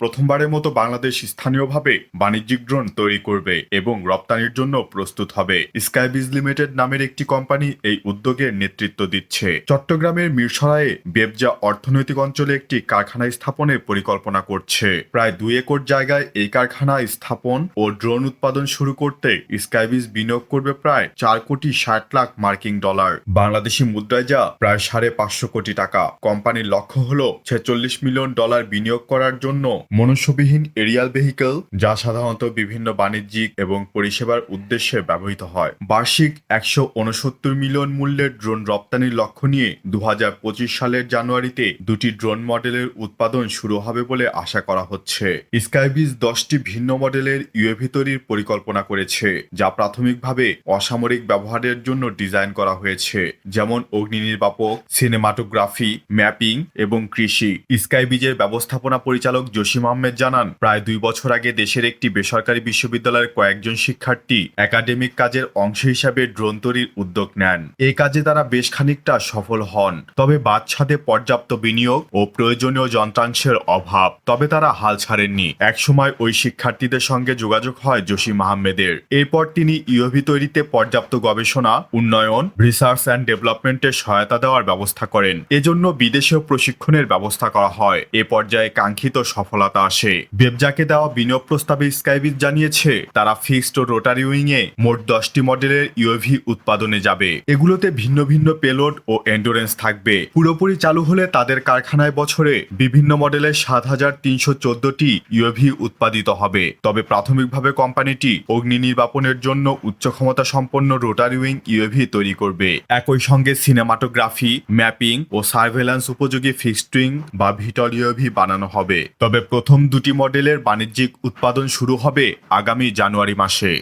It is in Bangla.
প্রথমবারের মতো বাংলাদেশ স্থানীয়ভাবে বাণিজ্যিক ড্রোন তৈরি করবে এবং রপ্তানির জন্য প্রস্তুত হবে। স্কাইবিজ লিমিটেড নামের একটি কোম্পানি এই উদ্যোগের নেতৃত্ব দিচ্ছে। চট্টগ্রামের মিরসরায়ে বেবজা অর্থনৈতিক অঞ্চলে একটি কারখানা স্থাপনের পরিকল্পনা করছে। প্রায় দুই একর জায়গায় এই কারখানা স্থাপন ও ড্রোন উৎপাদন শুরু করতে স্কাইবিজ বিনিয়োগ করবে প্রায় চার কোটি ষাট লাখ মার্কিন ডলার। বাংলাদেশি মুদ্রায় যা প্রায় সাড়ে পাঁচশো কোটি টাকা। কোম্পানির লক্ষ্য হল ছেচল্লিশ মিলিয়ন ডলার বিনিয়োগ করার জন্য মনুষ্যবিহীন এরিয়াল ভেহিকল, যা সাধারণত বিভিন্ন বাণিজ্যিক এবং পরিষেবার উদ্দেশ্যে ব্যবহৃত হয়। বার্ষিক একশো উনসত্তর মিলিয়ন মূল্যের ড্রোন রপ্তানির লক্ষ্য নিয়ে দুহাজার পঁচিশ সালের জানুয়ারিতে দুটি ড্রোন মডেলের উৎপাদন শুরু হবে বলে আশা করা হচ্ছে। স্কাইবিজ দশটি ভিন্ন মডেলের ইউএভি তৈরির পরিকল্পনা করেছে, যা প্রাথমিকভাবে অসামরিক ব্যবহারের জন্য ডিজাইন করা হয়েছে, যেমন অগ্নি নির্বাপক, সিনেমাটোগ্রাফি, ম্যাপিং এবং কৃষি। স্কাইবিজের ব্যবস্থাপনা পরিচালক জসিম আহমেদ জানান, প্রায় দুই বছর আগে দেশের একটি বেসরকারি বিশ্ববিদ্যালয়ের কয়েকজন শিক্ষার্থী একাডেমিক কাজের অংশ হিসাবে ড্রোন তৈরির উদ্যোগ নেন। এই কাজে তারা বেশ খানিকটা সফল হন, তবে বাদশাদে পর্যাপ্ত বিনিয়োগ ও প্রয়োজনীয় যন্ত্রাংশের অভাব, তবে তারা হাল ছাড়েননি। একসময় ওই শিক্ষার্থীদের সঙ্গে যোগাযোগ হয় জসিম আহমেদের। এরপর তিনি ইউভি তৈরিতে পর্যাপ্ত গবেষণা, উন্নয়ন রিসার্চ অ্যান্ড ডেভেলপমেন্টের সহায়তা দেওয়ার ব্যবস্থা করেন। এজন্য বিদেশেও প্রশিক্ষণের ব্যবস্থা করা হয়। এ পর্যায়ে কাঙ্ক্ষিত সফলতা আসে। বেবজাকে দেওয়া বিনিয়োগ প্রস্তাবে স্কাইবিজ জানিয়েছে, তারা ফিক্সড ও রোটারি উইং এ মোট দশটি মডেলের ইউভি উৎপাদনে যাবে। এগুলোতে ভিন্ন ভিন্ন পেলোড ও এন্ডুরেন্স থাকবে। পুরোপুরি চালু হলে তাদের কারখানায় বছরে বিভিন্ন মডেলের সাত হাজার তিনশো চোদ্দটি ইউভি উৎপাদিত হবে। তবে প্রাথমিকভাবে কোম্পানিটি অগ্নি নির্বাপনের জন্য উচ্চ ক্ষমতা সম্পন্ন রোটারি উইং ইউভি তৈরি করবে। একই সঙ্গে সিনেমাটোগ্রাফি, ম্যাপিং ও সার্ভেলেন্স উপযোগী ফিক্সড উইং বা ভিটল ইউভি বানানো হবে। তবে প্রথম দুটি মডেলের বাণিজ্যিক উৎপাদন শুরু হবে আগামী জানুয়ারি মাসে।